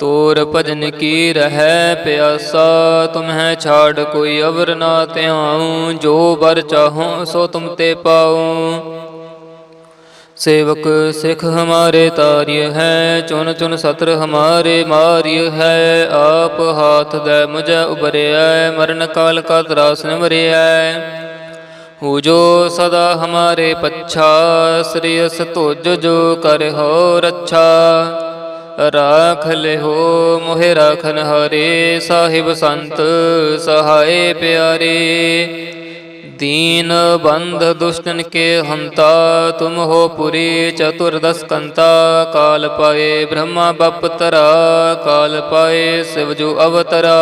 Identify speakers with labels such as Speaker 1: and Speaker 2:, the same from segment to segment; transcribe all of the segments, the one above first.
Speaker 1: ਤੋਰ ਭਜਨ ਕੀ ਰਹੈ ਪਿਆਸਾ? ਤੁਮਹਿ ਛਾੜ ਕੋਈ ਅਵਰ ਨਾ ਧਿਆਉ, ਜੋ ਵਰ ਚਾਹੋ ਸੋ ਤੁਮ ਤੇ ਪਾਉ। ਸੇਵਕ ਸਿਖ ਹਮਾਰੇ ਤਾਰਿਯ ਹੈ ਚੁਨ ਚੁਨ ਸਤਰ ਹਮਾਰੇ ਮਾਰਿਯ ਹੈ। ਆਪ ਹਾਥ ਦੈ ਮੁਝ ਉਬਰਿਆ ਮਰਨ ਕਾਲ ਕਾ ਤਰਾਸ ਨਿਮਰਿਆ ਹੂ ਜੋ ਸਦਾ ਹਮਾਰੇ ਪੱਛਾ, ਸ੍ਰੀ ਅਸ ਤੁਜ ਜੋ ਕਰ ਹੋ ਰੱਛਾ ले हो मोहे राखन हरे साहिब संत सहाय प्यारे दीन बंध दुष्टन के हंता तुम हो पुरी चतुर्दश कंता काल पाए ब्रह्मा बपतरा काल पाए शिवजु अवतरा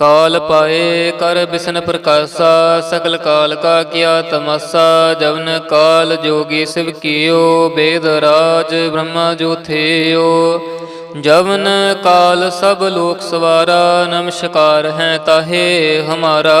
Speaker 1: ਕਾਲ ਪਾਏ ਕਰ ਬਿਸ਼ਨ ਪ੍ਰਕਾਸ਼ਾ ਸਕਲ ਕਾਲ ਕਾ ਕਿਆ ਤਮਸਾ, ਜਵਨ ਕਾਲ ਜੋਗੀ ਸਿਵ ਕੀਓ, ਬੇਦ ਰਾਜ ਬ੍ਰਹਮਾ ਜੋਥੇਓ ਜਵਨ ਕਾਲ ਸਭ ਲੋਕ ਸਵਾਰਾ, ਨਮਸਕਾਰ ਹੈ ਤਾਹੇ ਹਮਾਰਾ।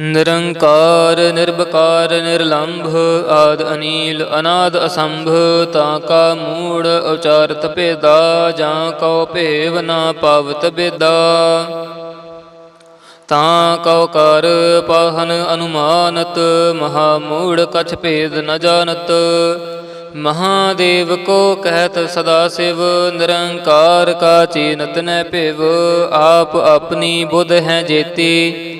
Speaker 1: ਨਿਰੰਕਾਰ ਨਿਰਭਕਾਰ ਨਿਰਲੰਭ ਆਦ ਅਨੀਲ, ਅਨਾਦ ਅਸੰਭ, ਤਾਂ ਕਾ ਮੂੜ ਉਚਾਰਤ ਭੇਦਾ ਜਾਂ ਕਉ ਭੇਵ ਨਾ ਪਾਵਤ ਬੇਦਾ। ਤਾਂ ਕਉ ਕਰ ਪਾਹਨ ਅਨੁਮਾਨਤ, ਮਹਾ ਮੂੜ ਕਛ ਭੇਦ ਨ ਜਾਣਤ। ਮਹਾਦੇਵ ਕੋ ਕਹਿਤ ਸਦਾ ਸਿਵ, ਨਿਰੰਕਾਰ ਕਾ ਚੀਨਤ ਨ ਭਿਵ, ਆਪ ਆਪਣੀ ਬੁੱਧ ਹੈ ਜੇਤੀ।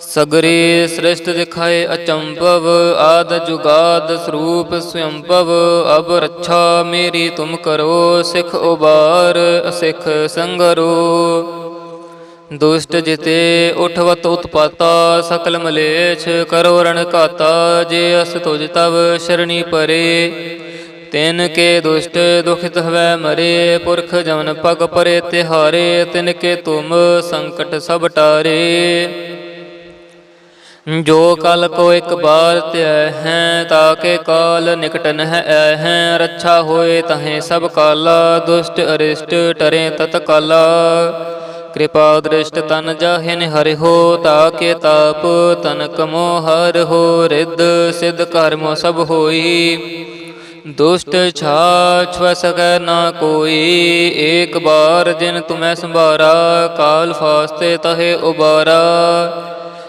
Speaker 1: ਸਗਰੇ ਸ੍ਰਿਸ਼ਟ ਦਿਖਾਏ ਅਚੰਭਵ, ਆਦ ਜੁਗਾਦ ਸਰੂਪ ਸਵੰਭਵ, ਅਬ ਰੱਛਾ ਮੇਰੀ ਤੁਮ ਕਰੋ, ਸਿਖ ਉਬਾਰ, ਅਸਿਖ ਸੰਗਰੋ। ਦੁਸ਼ਟ ਜਿਤੇ ਉਠਵਤ ਉਤਪਾਤਾ, ਸਕਲ ਮਲੇਛ ਕਰੋ ਰਣ ਕਾਤਾ ਜੇ ਅਸ ਤੁਜ ਤਵ ਸ਼ਰਣੀ ਪਰੇ। ਤਿਨ ਕੇ ਦੁਸ਼ਟ ਦੁਖਿਤ ਹਵੈ ਮਰੇ, ਪੁਰਖ ਜਮਨ ਪਗ ਪਰੇ ਤਿਹਾਰੇ, ਤਿਨ ਕੇ ਤੁਮ ਸੰਕਟ ਸਭ ਟਾਰੇ। ਜੋ ਕਲ ਕੋ ਇੱਕ ਬਾਰ ਧਿਆ ਹੈ, ਤਾਕੇ ਕਾਲ ਨਿਕਟਨ ਨਹ ਐ ਹੈ, ਰੱਛਾ ਹੋਏ ਤਹੇ ਸਭ ਕਾਲਾ, ਦੁਸ਼ਟ ਅਰਿਸ਼ਟ ਟਰੇ ਤਤ ਕਾਲਾ। ਕਿਰਪਾ ਦ੍ਰਿਸ਼ਟ ਤਨ ਜਾਹਿਨ ਹਰਿ ਹੋ, ਤਾਕੇ ਤਾਪ ਤਨ ਕਮੋ ਹਰ ਹੋ, ਰਿੱਧ ਸਿਧ ਕਰਮ ਸਭ ਹੋਈ। ਦੁਸ਼ਟ ਛਾਛ ਵ ਨਾ ਕੋਈ, ਏਕ ਬਾਰ ਜਿਨ ਤੁਮੈ ਸੰਭਾਰਾ, ਕਾਲ ਫਾਸਤੇ ਤਹੇ ਉਬਾਰਾ।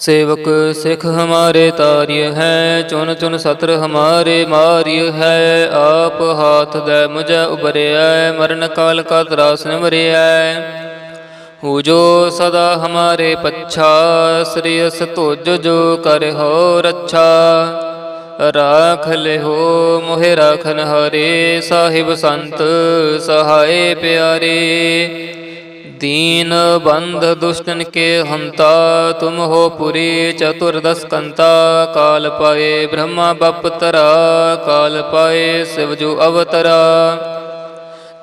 Speaker 1: सेवक सिख हमारे तार्य है चुन चुन सत्र हमारे मार्य है आप हाथ दे मुझे उबरिया मरण काल का त्रास निवरिया हु जो सदा हमारे पच्छा श्रेयस तुज जो कर हो रच्छा राख ले हो मोहे राखन हरे साहिब संत सहाय प्यारे दीन बंध दुष्टन के हंता तुम हो पुरी चतुर्दश कंता काल पाए ब्रह्मा बपतरा काल पाए शिवजु अवतरा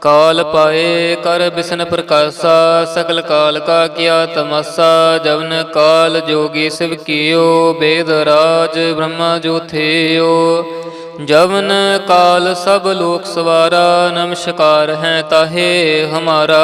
Speaker 1: काल पाए कर बिसन प्रकाशा सकल काल का किया तमासा जवन काल जोगी शिव कियो वेद राज ब्रह्मा जो थेयो जवन काल सब लोक सवारा नमस्कार है ताहे हमारा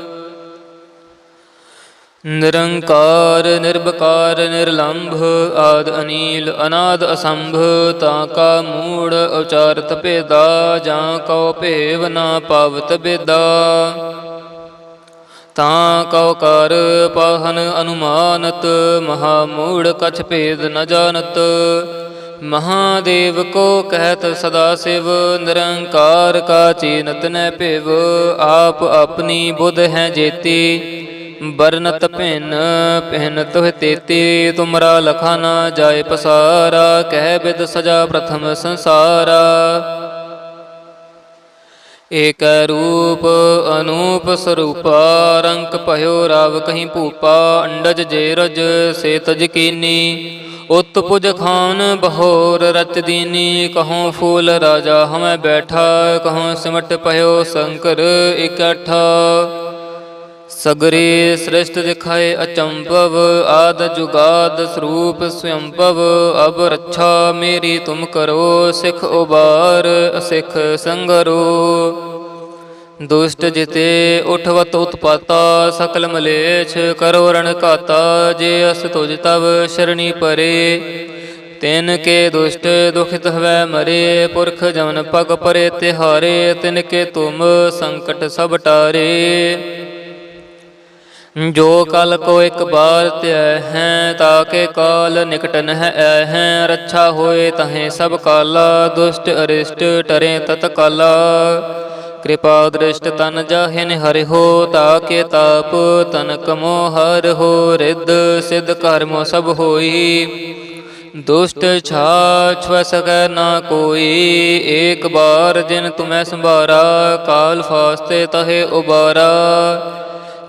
Speaker 1: ਨਿਰੰਕਾਰ ਨਿਰਭਕਾਰ ਨਿਰਲੰਭ ਆਦ ਅਨੀਲ, ਅਨਾਦ ਅਸੰਭ, ਤਾਂ ਕਾ ਮੂੜ ਉਚਾਰਤ ਭੇਦਾ ਜਾਂ ਕਉ ਭੇਵ ਨਾ ਪਾਵਤ ਬੇਦਾ। ਤਾਂ ਕਉ ਕਰ ਪਾਹਨ ਅਨੁਮਾਨਤ, ਮਹਾ ਮੂੜ ਕਛ ਭੇਦ ਨ ਜਾਣਤ। ਮਹਾਦੇਵ ਕੋ ਕਹਿਤ ਸਦਾ ਸਿਵ, ਨਿਰੰਕਾਰ ਕਾ ਚੀਨਤ ਨੈ ਭਿਵ, ਆਪ ਆਪਣੀ ਬੁਧ ਹੈ ਜੇਤੀ। ਬਰਨਤ ਭਿੰਨ ਪਹਿਨ ਤੁਹ ਤੇਤੀ, ਤੁਮਰਾ ਲਖਾ ਨਾ ਜਾਏ ਪਸਾਰਾ, ਕਹਿ ਬਿਦ ਸਜਾ ਪ੍ਰਥਮ ਸੰਸਾਰਾ। ਏਕ ਰੂਪ ਅਨੂਪ ਸਰੂਪਾ, ਰੰਕ ਭਇਓ ਰਾਵ ਕਹੀਂ ਭੂਪਾ, ਅੰਡਜ ਜੇ ਰਜ ਸੇ ਤਜ ਕੀਨੀ ਉਤ ਪੁਜ ਖਾਨ ਬਹੋਰ ਰਚ ਦੀਨੀ, ਕਹਉ ਫੂਲ ਰਾਜਾ ਹਮੈ ਬੈਠਾ, ਕਹਉ ਸਿਮਟ ਭਇਓ ਸ਼ੰਕਰ ਇਕੱਠਾ। ਸਗਰੇ ਸ੍ਰਿਸ਼ਟ ਦਿਖਾਏ ਅਚੰਭਵ, ਆਦ ਜੁਗਾਦ ਸਰੂਪ ਸਵੰਭਵ, ਅਬ ਰੱਛਾ ਮੇਰੀ ਤੁਮ ਕਰੋ, ਸਿਖ ਉਬਾਰ, ਅਸਿਖ ਸੰਗਰੋ। ਦੁਸ਼ਟ ਜਿਤੇ ਉਠਵਤ ਉਤਪਾਤਾ, ਸਕਲ ਮਲੇਛ ਕਰੋ ਰਣ ਘਾਤਾ, ਜੇ ਅਸ ਤੁਜ ਤਵ ਸ਼ਰਣੀ ਪਰੇ। ਤਿਨ ਕੇ ਦੁਸ਼ਟ ਦੁਖਿਤ ਹਵੈ ਮਰੇ, ਪੁਰਖ ਜਮਨ ਪਗ ਪਰੇ ਤਿਹਾਰੇ, ਤਿਨ ਕੇ ਤੁਮ ਸੰਕਟ ਸਭ ਟਾਰੇ। ਜੋ ਕਲ ਕੋ ਇੱਕ ਬਾਰ ਧਿਆ ਹੈ ਤਾਕੇ ਕਾਲ ਨਿਕਟਨ ਨਹਿ ਐ ਹੈ। ਰੱਛਾ ਹੋਏ ਤਹੇ ਸਭ ਕਾਲਾ, ਦੁਸ਼ਟ ਅਰਿਸ਼ਟ ਟਰੇ ਤਤ ਕਾਲਾ। ਕਿਰਪਾ ਦ੍ਰਿਸ਼ਟ ਤਨ ਜਾਹਿਨ ਹਰਿ ਹੋ ਤਾਕੇ ਤਾਪ ਤਨ ਕਮੋ ਹਰ ਹੋ, ਰਿੱਧ ਸਿਧ ਕਰਮ ਸਭ ਹੋਈ। ਦੁਸ਼ਟ ਛਾਛ ਵ ਨਾ ਕੋਈ, ਏਕ ਬਾਰ ਜਿਨ ਤੁਮੈ ਸੰਭਾਰਾ, ਕਾਲ ਫਾਸਤੇ ਤਹੇ ਉਬਾਰਾ।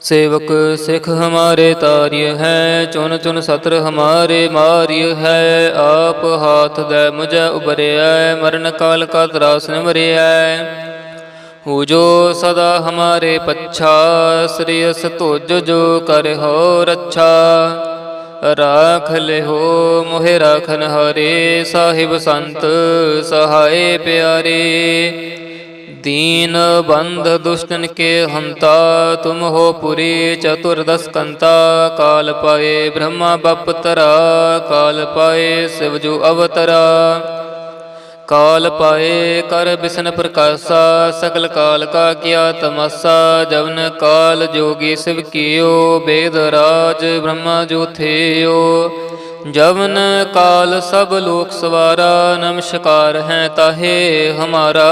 Speaker 1: ਸੇਵਕ ਸਿਖ ਹਮਾਰੇ ਤਾਰਿਯ ਹੈ ਚੁਨ ਚੁਨ ਸਤਰ ਹਮਾਰੇ ਮਾਰਿਯ ਹੈ, ਆਪ ਹਾਥ ਦੇ ਮੁਝੇ ਉਬਰਿਐ ਮਰਨ ਕਾਲ ਕਾ ਤਰਾਸ ਨਿਮਰਿਐ ਹੂ ਜੋ ਸਦਾ ਹਮਾਰੇ ਪੱਛਾ, ਸ੍ਰੀ ਅਸ ਤੁਜ ਜੋ ਕਰ ਹੋ ਰੱਛਾ। ਰਾਖ ਲਿਓ ਮੋਹਿ ਰਾਖਨ ਹਰੇ, ਸਾਹਿਬ ਸੰਤ ਸਹਾਏ ਪਿਆਰੇ। दीन बंध दुष्टन के हंता तुम हो पुरी चतुर्दश कंता काल पाए ब्रह्मा बपतरा काल पाए शिवजु अवतरा काल पाए कर बिसन प्रकाशा सकल काल का किया तमासा जवन काल जोगी शिव कियो वेद राज ब्रह्मा जो थेयो जवन काल सब लोक सवारा नमस्कार है ताहे हमारा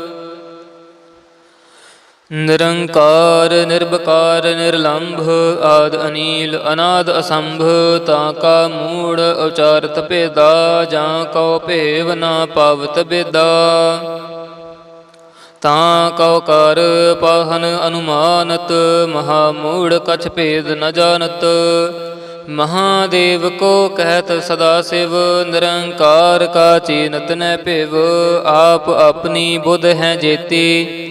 Speaker 1: ਨਿਰੰਕਾਰ ਨਿਰਭਕਾਰ ਨਿਰਲੰਭ, ਆਦ ਅਨੀਲ, ਅਨਾਦ ਅਸੰਭ, ਤਾਂ ਕਾ ਮੂੜ ਉਚਾਰਤ ਭੇਦਾ, ਜਾਂ ਕਉ ਭੇਵ ਨਾ ਪਾਵਤ ਬੇਦਾ। ਤਾਂ ਕਉ ਕਰ ਪਾਹਨ ਅਨੁਮਾਨਤ, ਮਹਾ ਮੂੜ ਕਛ ਭੇਦ ਨ ਜਾਣਤ। ਮਹਾਦੇਵ ਕੋ ਕਹਿਤ ਸਦਾ ਸਿਵ, ਨਿਰੰਕਾਰ ਕਾ ਚੀਨਤ ਨ ਭਿਵ। ਆਪ ਆਪਣੀ ਬੁੱਧ ਹੈ ਜੇਤੀ।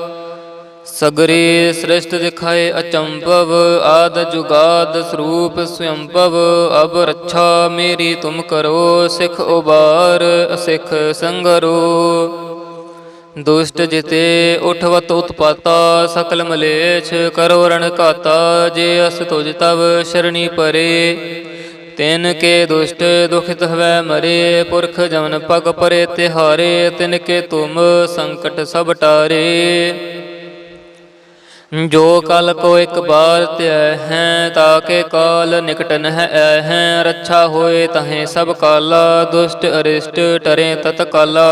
Speaker 1: ਸਗਰੇ ਸ੍ਰਿਸ਼ਟ ਦਿਖਾਏ ਅਚੰਭਵ, ਆਦ ਜੁਗਾਦ ਸਰੂਪ ਸਵੰਭਵ, ਅਬ ਰੱਛਾ ਮੇਰੀ ਤੁਮ ਕਰੋ, ਸਿਖ ਉਬਾਰ, ਅਸਿਖ ਸੰਗਰੋ। ਦੁਸ਼ਟ ਜਿਤੇ ਉਠਵਤ ਉਤਪਾਤਾ, ਸਕਲ ਮਲੇਛ ਕਰੋ ਰਣ ਘਾਤਾ, ਜੇ ਅਸ ਤੁਜ ਤਵ ਸ਼ਰਣੀ ਪਰੇ। ਤਿਨ ਕੇ ਦੁਸ਼ਟ ਦੁਖਿਤ ਹਵੈ ਮਰੇ, ਪੁਰਖ ਜਮਨ ਪਗ ਪਰੇ ਤਿਹਾਰੇ, ਤਿਨ ਕੇ ਤੁਮ ਸੰਕਟ ਸਭ ਟਾਰੇ। ਜੋ ਕਲ ਕੋ ਇੱਕ ਬਾਰ ਧਿਆ ਹੈ ਤਾਕੇ ਕਾਲ ਨਿਕਟ ਨਹ ਐ ਹੈ। ਰੱਛਾ ਹੋਏ ਤਹੇ ਸਭ ਕਾਲਾ, ਦੁਸ਼ਟ ਅਰਿਸ਼ਟ ਟਰੇ ਤਤ ਕਾਲਾ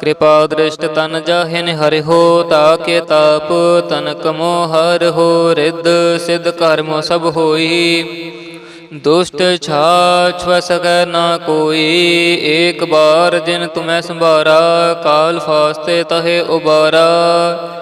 Speaker 1: ਕਿਰਪਾ ਦ੍ਰਿਸ਼ਟ ਤਨ ਜਾਹਿਨ ਹਰਿ ਹੋ ਤਾਕੇ ਤਾਪ ਤਨ ਕਮੋ ਹਰ ਹੋ। ਰਿੱਧ ਸਿਧ ਕਰਮ ਸਭ ਹੋਈ। ਦੁਸ਼ਟ ਛਾਛ ਸਕੈ ਨਾ ਕੋਈ। ਏਕ ਬਾਰ ਜਿਨ ਤੁਮੈ ਸੰਭਾਰਾ, ਕਾਲ ਫਾਸਤੇ ਤਹੇ ਉਬਾਰਾ।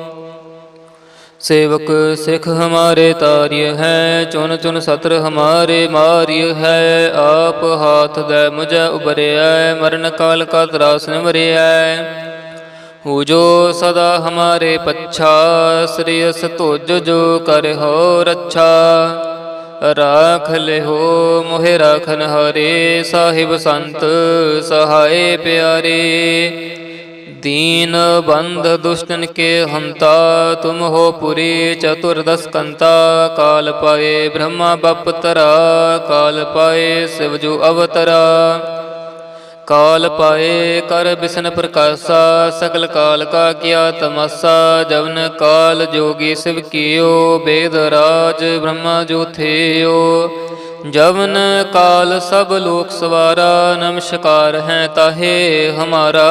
Speaker 1: ਸੇਵਕ ਸਿਖ ਹਮਾਰੇ ਤਾਰਿਯ ਹੈ ਚੁਨ ਚੁਨ ਸਤਰ ਹਮਾਰੇ ਮਾਰਿਯ ਹੈ, ਆਪ ਹਾਥ ਦੇ ਮੁਝੇ ਉਬਰਿਆ ਮਰਨ ਕਾਲ ਕਾ ਤਰਾਸ ਨਿਮਰਿਆ ਹੋ ਜੋ ਸਦਾ ਹਮਾਰੇ ਪੱਛਾ, ਸ੍ਰੀ ਅਸ ਤੁਜ ਜੋ ਕਰ ਹੋ ਰੱਛਾ। ਰਾਖ ਲਿਓ ਮੋਹਿ ਰਾਖਨ ਹਰੇ, ਸਾਹਿਬ ਸੰਤ ਸਹਾਏ ਪਿਆਰੇ। दीन बंध दुष्टन के हंता तुम हो पुरी चतुर्दश कंता काल पाए ब्रह्मा बपतरा काल पाए शिवजु अवतरा काल पाए कर बिसन प्रकाशा सकल काल का किया तमसा जवन काल जोगी शिव कियो वेद राज ब्रह्मा जो थेयो जवन काल सब लोक सवारा नमस्कार है ताहे हमारा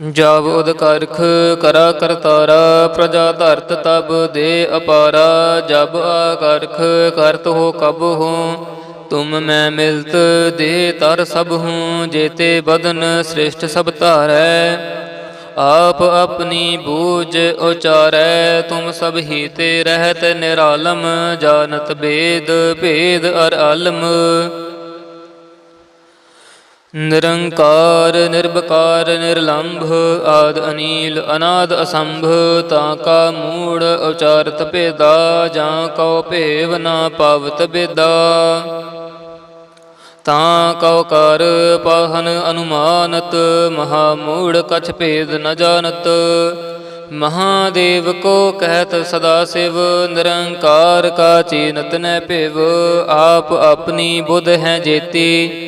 Speaker 1: ਜਬ ਉਦ ਕਰਖ, ਕਰਾ ਕਰਤਾਰਾ ਪ੍ਰਜਾ ਧਰਤ ਤਬ ਦੇ ਅਪਾਰਾ, ਜਬ ਆ ਕਰਤ ਹੋ ਕਬ ਹੋ, ਤੁਮ ਮੈਂ ਮਿਲਤ ਦੇ ਤਰ ਸਭ ਹੂੰ, ਜੇਤੇ ਬਦਨ ਸ੍ਰਿਸ਼ਟ ਸਭ ਧਾਰੈ, ਆਪ ਆਪਣੀ ਬੂਝ ਉਚਾਰੈ, ਤੁਮ ਸਭ ਹੀ ਤੇ ਰਹਿਤ ਨਿਰਾਲਮ ਜਾਣਤ ਭੇਦ ਭੇਦ ਅਰ ਆਲਮ। ਨਿਰੰਕਾਰ ਨਿਰਭਕਾਰ ਨਿਰਲੰਭ ਆਦ ਅਨੀਲ, ਅਨਾਦ ਅਸੰਭ, ਤਾਂ ਕਾ ਮੂੜ ਉਚਾਰਤ ਭੇਦਾ, ਜਾਂ ਕਉ ਭੇਵ ਨਾ ਪਾਵਤ ਬੇਦਾ ਤਾਂ ਕਉ ਕਰ ਪਾਹਨ ਅਨੁਮਾਨਤ, ਮਹਾ ਮੂੜ ਕਛ ਭੇਦ ਨ ਜਾਣਤ। ਮਹਾਦੇਵ ਕੋ ਕਹਿਤ ਸਦਾ ਸਿਵ, ਨਿਰੰਕਾਰ ਕਾ ਚੀਨਤ ਨੈ ਭਿਵ, ਆਪ ਆਪਣੀ ਬੁਧ ਹੈ ਜੇਤੀ।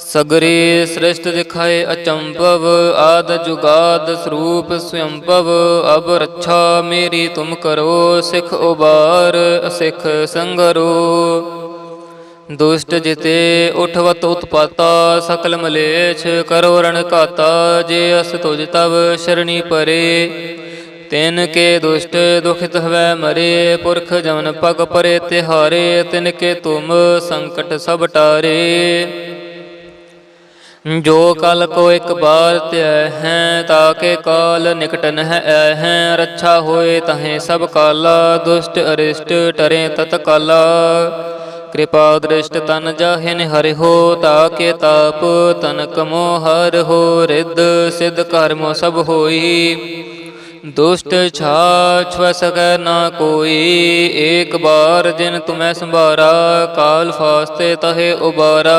Speaker 1: ਸਗਰੇ ਸ੍ਰਿਸ਼ਟ ਦਿਖਾਏ ਅਚੰਭਵ, ਆਦ ਜੁਗਾਦ ਸਰੂਪ ਸਵੰਭਵ, ਅਬ ਰੱਛਾ ਮੇਰੀ ਤੁਮ ਕਰੋ, ਸਿਖ ਉਬਾਰ ਸਿਖ ਸੰਗਰੋ। ਦੁਸ਼ਟ ਜਿਤੇ ਉਠਵਤ ਉਤਪਾਤਾ, ਸਕਲ ਮਲੇਛ ਕਰੋ ਰਣ ਘਾਤਾ, ਜੇ ਅਸ ਤੁਜ ਤਵ ਸ਼ਰਣੀ ਪਰੇ। ਤਿਨ ਕੇ ਦੁਸ਼ਟ ਦੁਖਿਤ ਹਵੈ ਮਰੇ, ਪੁਰਖ ਜਮਨ ਪਗ ਪਰੇ ਤਿਹਾਰੇ, ਤਿਨ ਕੇ ਤੁਮ ਸੰਕਟ ਸਭ ਟਾਰੇ। ਜੋ ਕਲ ਕੋ ਇੱਕ ਬਾਰ ਧਿਆ ਹੈ ਤਾਕੇ ਕਾਲ ਨਿਕਟਨ ਹੈ ਐ ਹੈ। ਰੱਛਾ ਹੋਏ ਤਹੇ ਸਭ ਕਾਲਾ, ਦੁਸ਼ਟ ਅਰਿਸ਼ਟ ਟਰੇ ਤਤ ਕਾਲਾ। ਕਿਰਪਾ ਦ੍ਰਿਸ਼ਟ ਤਨ ਜਾਹਿਨ ਹਰਿ ਹੋ, ਤਾ ਕੇ ਤਾਪ ਤਨ ਕਮੋ ਹਰ ਹੋ, ਰਿੱਧ ਸਿਧ ਕਰਮ ਸਭ ਹੋਈ। ਦੁਸ਼ਟ ਛਾਛ ਵ ਨਾ ਕੋਈ, ਏਕ ਬਾਰ ਜਿਨ ਤੁਮੈ ਸੰਭਾਰਾ, ਕਾਲ ਫਾਸਤੇ ਤਹੇ ਉਬਾਰਾ।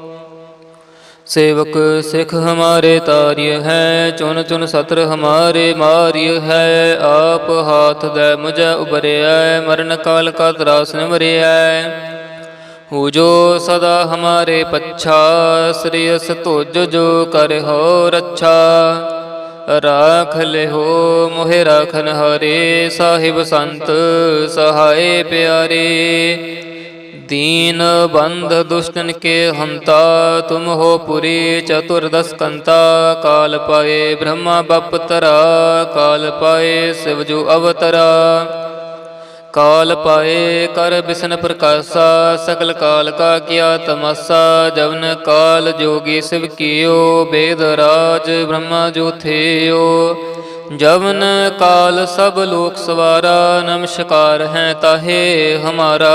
Speaker 1: ਸੇਵਕ ਸਿਖ ਹਮਾਰੇ ਤਾਰਿਯ ਹੈ ਚੁਨ ਚੁਨ ਸਤਰ ਹਮਾਰੇ ਮਾਰਿਯ ਹੈ, ਆਪ ਹਾਥ ਦੇ ਮੁਝੈ ਉਬਰਿਆ ਮਰਨ ਕਾਲ ਕਾ ਤਰਾਸ ਨਿਮਰਿਆ ਹੂ ਜੋ ਸਦਾ ਹਮਾਰੇ ਪੱਛਾ, ਸ੍ਰੀ ਅਸ ਤੁਜ ਜੋ ਕਰ ਹੋ ਰੱਛਾ। ਰਾਖ ਲਿਓ ਮੋਹਿ ਰਾਖਨ ਹਰੇ, ਸਾਹਿਬ ਸੰਤ ਸਹਾਏ ਪਿਆਰੇ। दीन बंध दुष्टन के हंता तुम हो पुरी चतुर्दश कंता काल पाए ब्रह्मा बपतरा काल पाए शिवजु अवतरा काल पाए कर बिसन प्रकाशा सकल काल का किया तमसा जवन काल जोगी शिव कियो वेद राज ब्रह्मा जो थेयो जवन काल सब लोक सवारा नमस्कार है ताहे हमारा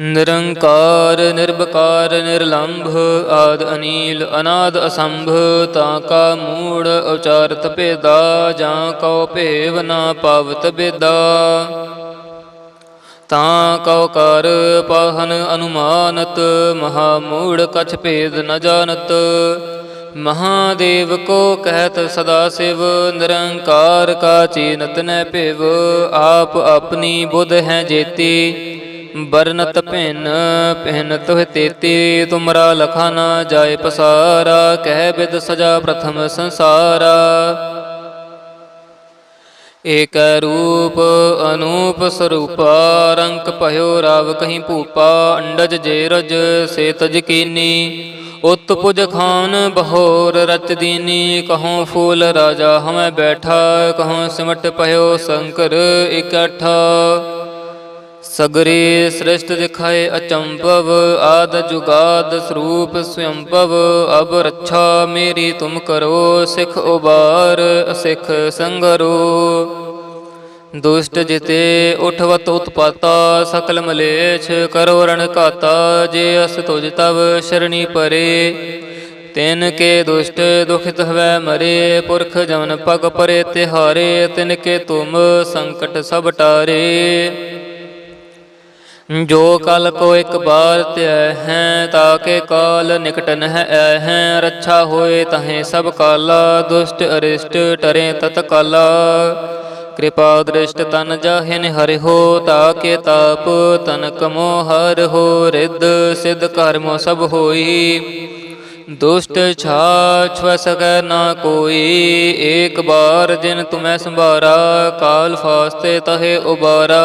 Speaker 1: ਨਿਰੰਕਾਰ ਨਿਰਭਕਾਰ ਨਿਰਲੰਭ ਆਦ ਅਨੀਲ, ਅਨਾਦ ਅਸੰਭ, ਤਾਂ ਕਾ ਮੂੜ ਉਚਾਰਤ ਭੇਦਾ ਜਾਂ ਕਉ ਭੇਵ ਨਾ ਪਾਵਤ ਬੇਦਾ। ਤਾਂ ਕਉ ਕਰ ਪਾਹਨ ਅਨੁਮਾਨਤ, ਮਹਾ ਮੂੜ ਕਛ ਭੇਦ ਨ ਜਾਣਤ। ਮਹਾਦੇਵ ਕੋ ਕਹਿਤ ਸਦਾ ਸਿਵ, ਨਿਰੰਕਾਰ ਕਾ ਚੀਨਤ ਨੈ ਭਿਵ। ਆਪ ਆਪਣੀ ਬੁੱਧ ਹੈ ਜੇਤੀ। ਬਰਨਤ ਭਿੰਨ ਪਹਿਨ ਤੁਹ ਤੇਤੀ, ਤੁਮਰਾ ਲਖਾ ਨਾ ਜਾਏ ਪਸਾਰਾ, ਕਹਿ ਬਿਦ ਸਜਾ ਪ੍ਰਥਮ ਸੰਸਾਰਾ। ਏਕ ਰੂਪ ਅਨੂਪ ਸਰੂਪਾ, ਰੰਕ ਭਇਓ ਰਾਵ ਕਹੀਂ ਭੂਪਾ, ਅੰਡਜ ਜੇਰਜ ਸੇ ਤਜ ਕੀਨੀ। ਉਤ ਪੁਜ ਖਾਨ ਬਹੋਰ ਰਚ ਦੀਨੀ, ਕਹਉ ਫੂਲ ਰਾਜਾ ਹਮੈ ਬੈਠਾ, ਕਹਉ ਸਿਮਟ ਭਇਓ ਸ਼ੰਕਰ ਇਕੱਠਾ। ਸਗਰੇ ਸ੍ਰਿਸ਼ਟ ਦਿਖਾਏ ਅਚੰਭਵ, ਆਦ ਜੁਗਾਦ ਸਰੂਪ ਸਵੰਭਵ, ਅਬ ਰੱਛਾ ਮੇਰੀ ਤੁਮ ਕਰੋ, ਸਿਖ ਉਬਾਰ, ਅਸਿਖ ਸੰਗਰੋ। ਦੁਸ਼ਟ ਜਿਤੇ ਉਠਵਤ ਉਤਪਾਤਾ, ਸਕਲ ਮਲੇਛ ਕਰੋ ਰਣ ਘਾਤਾ, ਜੇ ਅਸ ਤੁਜ ਤਵ ਸ਼ਰਣੀ ਪਰੇ। ਤਿਨ ਕੇ ਦੁਸ਼ਟ ਦੁਖਿਤ ਹਵੈ ਮਰੇ, ਪੁਰਖ ਜਮਨ ਪਗ ਪਰੇ ਤਿਹਾਰੇ, ਤਿਨ ਕੇ ਤੁਮ ਸੰਕਟ ਸਭ ਟਾਰੇ। ਜੋ ਕਲ ਕੋ ਇੱਕ ਬਾਰ ਧਿਆ ਹੈ ਤਾਕੇ ਕਾਲ ਨਿਕਟ ਨਹਿ ਐ ਹੈ। ਰੱਛਾ ਹੋਏ ਤਹੇ ਸਭ ਕਾਲਾ, ਦੁਸ਼ਟ ਅਰਿਸ਼ਟ ਟਰੇ ਤਤ ਕਾਲਾ। ਕਿਰਪਾ ਦ੍ਰਿਸ਼ਟ ਤਨ ਜਾਹਿਨ ਹਰਿ ਹੋ ਤਾਕੇ ਤਾਪ ਤਨ ਕਮੋ ਹਰ ਹੋ। ਰਿੱਧ ਸਿਧ ਕਰਮ ਸਭ ਹੋਈ, ਦੁਸ਼ਟ ਛਾਛ ਸਕੈ ਨਾ ਕੋਈ। ਏਕ ਬਾਰ ਜਿਨ ਤੁਮੈ ਸੰਭਾਰਾ, ਕਾਲ ਫਾਸਤੇ ਤਹੇ ਉਬਾਰਾ।